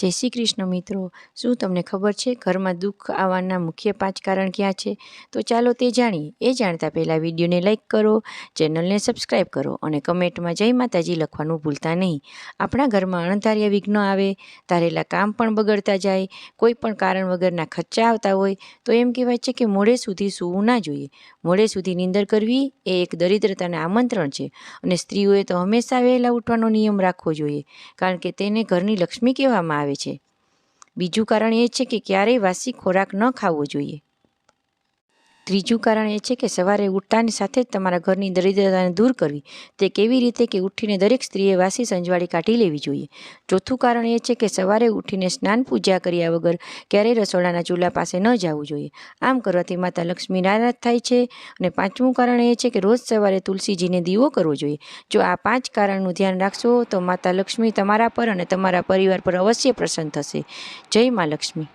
જય શ્રી કૃષ્ણ મિત્રો. શું તમને ખબર છે? ઘરમાં દુઃખ આવવાના મુખ્ય પાંચ કારણ ક્યાં છે? તો ચાલો તે જાણીએ. એ જાણતા પહેલાં વિડીયોને લાઇક કરો, ચેનલને સબસ્ક્રાઈબ કરો અને કમેન્ટમાં જય માતાજી લખવાનું ભૂલતા નહીં. આપણા ઘરમાં અણધાર્યા વિઘ્નો આવે, ધારેલા કામ પણ બગડતા જાય, કોઈ પણ કારણ વગરના ખર્ચા આવતા હોય, તો એમ કહેવાય છે કે મોડે સુધી સૂવું ના જોઈએ. મોડે સુધી નિંદર કરવી એ એક દરિદ્રતાને આમંત્રણ છે અને સ્ત્રીઓએ તો હંમેશા વહેલા ઉઠવાનો નિયમ રાખવો જોઈએ, કારણ કે તેને ઘરની લક્ષ્મી કહેવામાં આવે છે. બીજું કારણ એ છે કે ક્યારેય વાસી ખોરાક ન ખાવો જોઈએ. ત્રીજું કારણ એ છે કે સવારે ઉઠતાની સાથે જ તમારા ઘરની દરિદ્રતાને દૂર કરવી. તે કેવી રીતે કે ઉઠીને દરેક સ્ત્રીએ વાસી સંજવાળી કાઢી લેવી જોઈએ. ચોથું કારણ એ છે કે સવારે ઉઠીને સ્નાન પૂજા કર્યા વગર ક્યારેય રસોડાના ચૂલા પાસે ન જવું જોઈએ. આમ કરવાથી માતા લક્ષ્મી નારાજ થાય છે. અને પાંચમું કારણ એ છે કે રોજ સવારે તુલસીજીને દીવો કરવો જોઈએ. જો આ પાંચ કારણનું ધ્યાન રાખશો તો માતા લક્ષ્મી તમારા પર અને તમારા પરિવાર પર અવશ્ય પ્રસન્ન થશે. જય મા લક્ષ્મી.